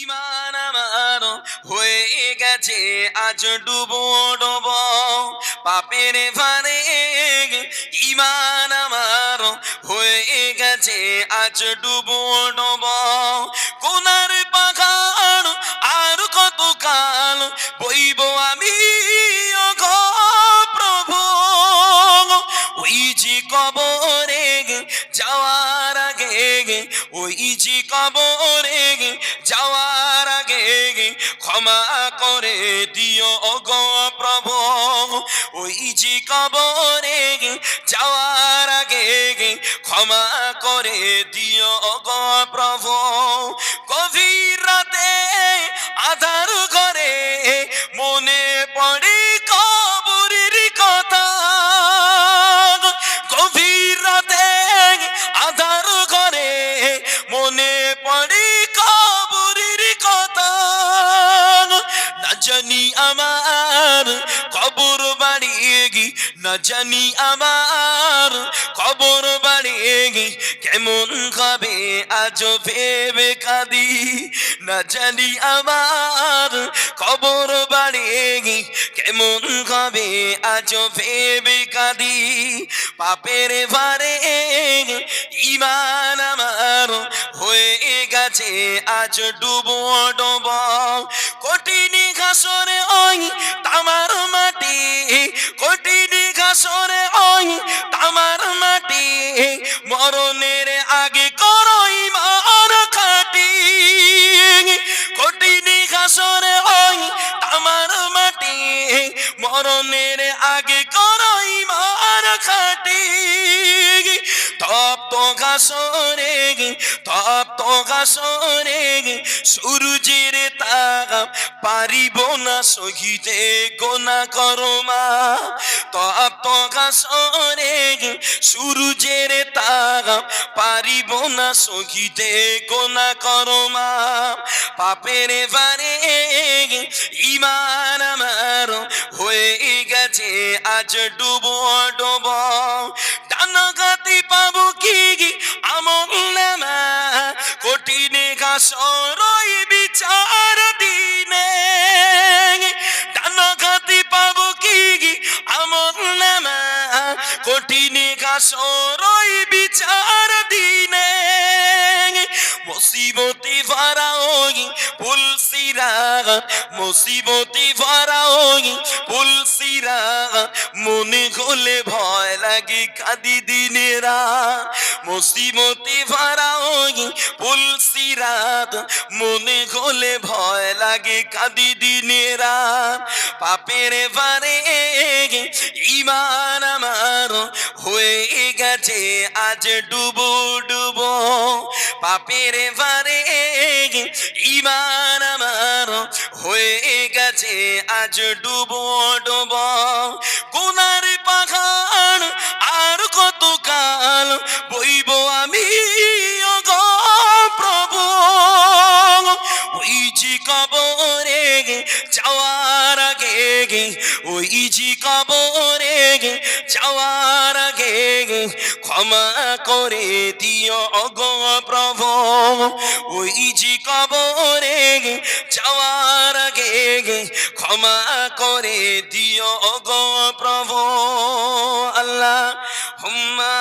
ইমান আমার হয়ে গেছে, আজ ডুবো ডুব। পাপের ভারে ইমান আমার হয়ে গেছে, আজ ডুবো ডুব। কোনার পাখার আর কত কাল বইব আমি? প্রভু, ওই যে কবরে আগে, ওই যে কবরে যাওয়ার আগে ক্ষমা করে দিও অগ প্রভু। ওই যে কবরে যাওয়ার আগে ক্ষমা করে দিও অগ প্রভু। পড়ে কবরের কথা। না জানি আমার কবর বাড়িয়ে গি, না জানি আমার কবর বাড়িয়ে গি, কেমন হবে আজ ভেবে কাঁদি। না জানি আমার কবর বাড়িয়ে গি, কেমন হবে আজ ভেবে কাঁদি। পাপের ভারে ইমান আমার হয়ে গেছে, আজ ডুবো ডুব কঠিন ঘাসরে ওই তামার মাটি কঠিন ঘাসরে ওই তামার মাটি। মরণের আগে করই মার খাটি। কঠিন ঘাসরে ওই তামার মাটি, মরণের আগে করই মার খাটি। তপ্ত ঘাসরে তপ্ত ঘাসরে সূর্যের তাপ পারিব না সহিতে গোনা করমা। তপ্ত ঘাসরে সূর্যের তাপ পারিব না সহিতে গোনা করমা। পাপের বারে ইমান আমার হয়ে গেছে, আজ ডুবো ডুবো ডানাগাতি পাবো কি আমল নামা কঠিন ঘাসরই বিচার দিনে। ডানাগাতি পাবো কি আমল নামা কঠিন ঘাসরই মুসিবতি ভরাওই পুলসিরা, মুসিবতি ভরাওই পুলসিরা, মনে হলে ভয় লাগে কাদি দিনেরা। মুসিবতি ভরাওই পুলসিরাত মনে হলে ভয় লাগে কাদি দিনেরা। পাপের বারে ইমান আমার হয়ে গেছে, আজ ডুবো ডুবো। পাপের বারে ইমান আমার হয়ে গেছে, আজ ডুবো ডুবো। কোনার পাখান আর কত কাল বইব আমি? প্রভু, ওই কবরে যাওয়ার আগে ওই যে কবরে যাওয়ার আগে ক্ষমা করে দিও অগ প্রভু। ওই যে কবরে যাওয়ার আগে ক্ষমা করে দিও অগ প্রভু। আল্লাহ হুম্মা